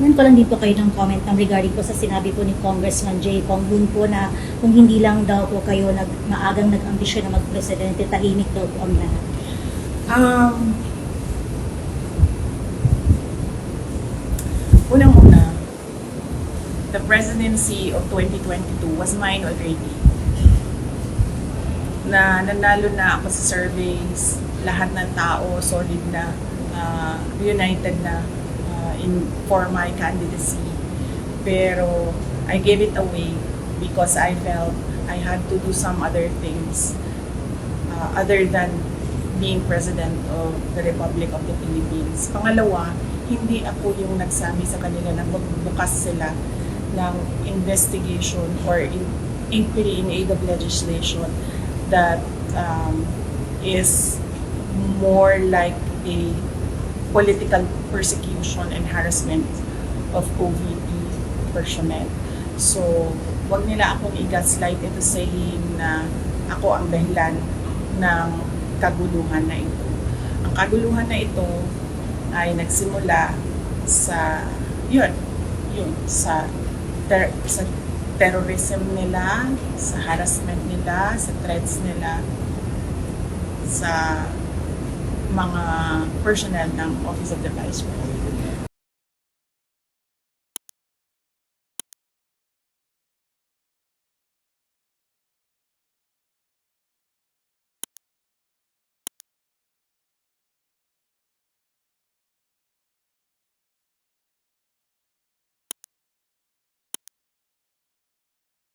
Ngayon ko lang din po kayo ng comment ng regarding po sa sinabi po ni Congressman Jay Pong Yun po na kung hindi lang daw po kayo nag, maagang nag-ambisyon na magpresidente, tahimik daw po ang lahat. Um, Unang-una, the presidency of 2022 was mine already. Na nanalo na ako sa surveys, lahat ng tao solid na, uh, united na in for my candidacy. Pero I gave it away because I felt I had to do some other things uh, other than being President of the Republic of the Philippines. Pangalawa, hindi ako yung nagsabi sa kanila na magbukas sila ng investigation or in, inquiry in aid of legislation that um, is more like a political persecution and harassment of OVP personnel. So, wag nila akong i-gaslight into saying na ako ang dahilan ng kaguluhan na ito. Ang kaguluhan na ito ay nagsimula sa yun, yun sa ter- sa terrorism nila, sa harassment nila, sa threats nila, sa mga personnel ng Office of the Vice President.